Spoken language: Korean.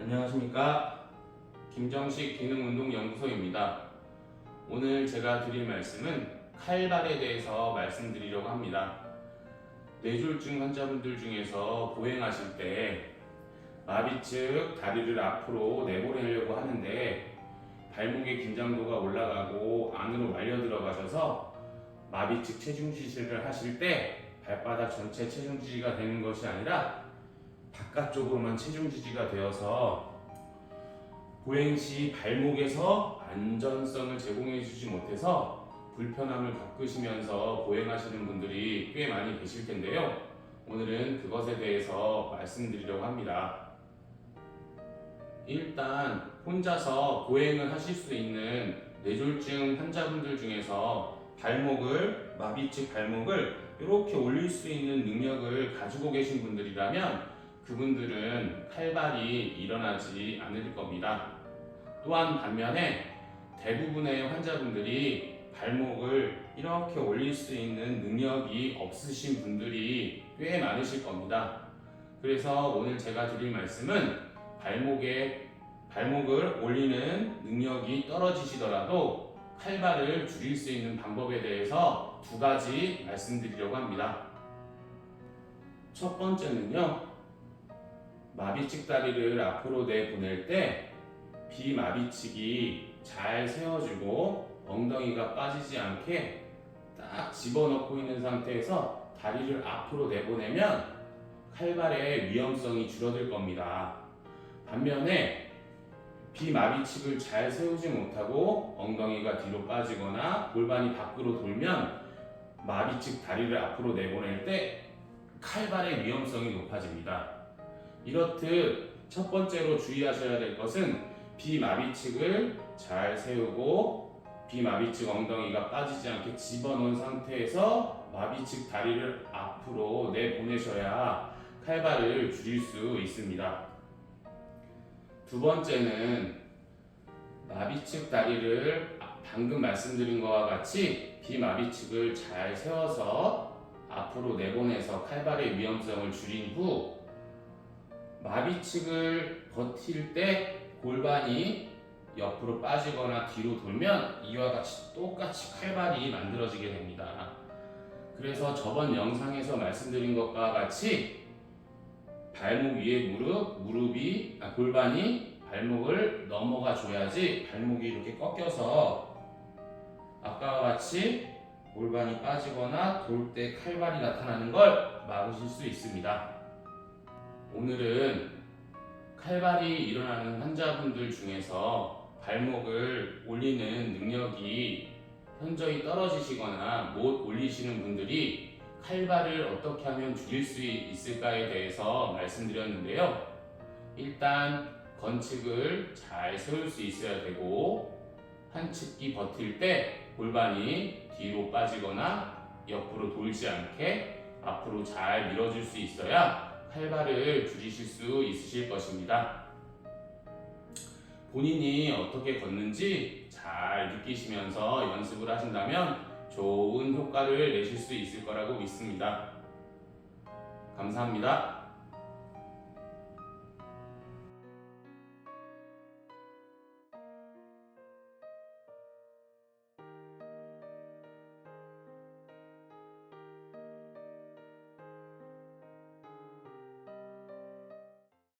안녕하십니까. 김정식 기능운동연구소입니다. 오늘 제가 드릴 말씀은 칼발에 대해서 말씀드리려고 합니다. 뇌졸중 환자분들 중에서 보행하실 때 마비 측 다리를 앞으로 내보내려고 하는데 발목의 긴장도가 올라가고 안으로 말려 들어가셔서 마비 측 체중 지시를 하실 때 발바닥 전체 체중 지지가 되는 것이 아니라 바깥쪽으로만 체중 지지가 되어서 보행 시 발목에서 안전성을 제공해 주지 못해서 불편함을 겪으시면서 보행하시는 분들이 꽤 많이 계실 텐데요. 오늘은 그것에 대해서 말씀드리려고 합니다. 일단 혼자서 보행을 하실 수 있는 뇌졸중 환자분들 중에서 발목을 마비측 발목을 이렇게 올릴 수 있는 능력을 가지고 계신 분들이라면 그분들은 칼발이 일어나지 않을 겁니다. 또한 반면에 대부분의 환자분들이 발목을 이렇게 올릴 수 있는 능력이 없으신 분들이 꽤 많으실 겁니다. 그래서 오늘 제가 드릴 말씀은 발목에 발목을 올리는 능력이 떨어지시더라도 칼발을 줄일 수 있는 방법에 대해서 두 가지 말씀드리려고 합니다. 첫 번째는요. 마비측 다리를 앞으로 내보낼 때 비마비측이 잘 세워지고 엉덩이가 빠지지 않게 딱 집어넣고 있는 상태에서 다리를 앞으로 내보내면 칼발의 위험성이 줄어들 겁니다. 반면에 비마비측을 잘 세우지 못하고 엉덩이가 뒤로 빠지거나 골반이 밖으로 돌면 마비측 다리를 앞으로 내보낼 때 칼발의 위험성이 높아집니다. 이렇듯 첫 번째로 주의하셔야 될 것은 비마비측을 잘 세우고 비마비측 엉덩이가 빠지지 않게 집어넣은 상태에서 마비측 다리를 앞으로 내보내셔야 칼발을 줄일 수 있습니다. 두 번째는 마비측 다리를 방금 말씀드린 것과 같이 비마비측을 잘 세워서 앞으로 내보내서 칼발의 위험성을 줄인 후 마비측을 버틸 때 골반이 옆으로 빠지거나 뒤로 돌면 이와 같이 똑같이 칼발이 만들어지게 됩니다. 그래서 저번 영상에서 말씀드린 것과 같이 발목 위에 무릎, 무릎이 아, 골반이 발목을 넘어가 줘야지 발목이 이렇게 꺾여서 아까와 같이 골반이 빠지거나 돌 때 칼발이 나타나는 걸 막으실 수 있습니다. 오늘은 칼발이 일어나는 환자분들 중에서 발목을 올리는 능력이 현저히 떨어지시거나 못 올리시는 분들이 칼발을 어떻게 하면 줄일 수 있을까에 대해서 말씀드렸는데요. 일단 건측을 잘 세울 수 있어야 되고 한 측기 버틸 때 골반이 뒤로 빠지거나 옆으로 돌지 않게 앞으로 잘 밀어줄 수 있어야 칼발을 줄이실 수 있으실 것입니다. 본인이 어떻게 걷는지 잘 느끼시면서 연습을 하신다면 좋은 효과를 내실 수 있을 거라고 믿습니다. 감사합니다.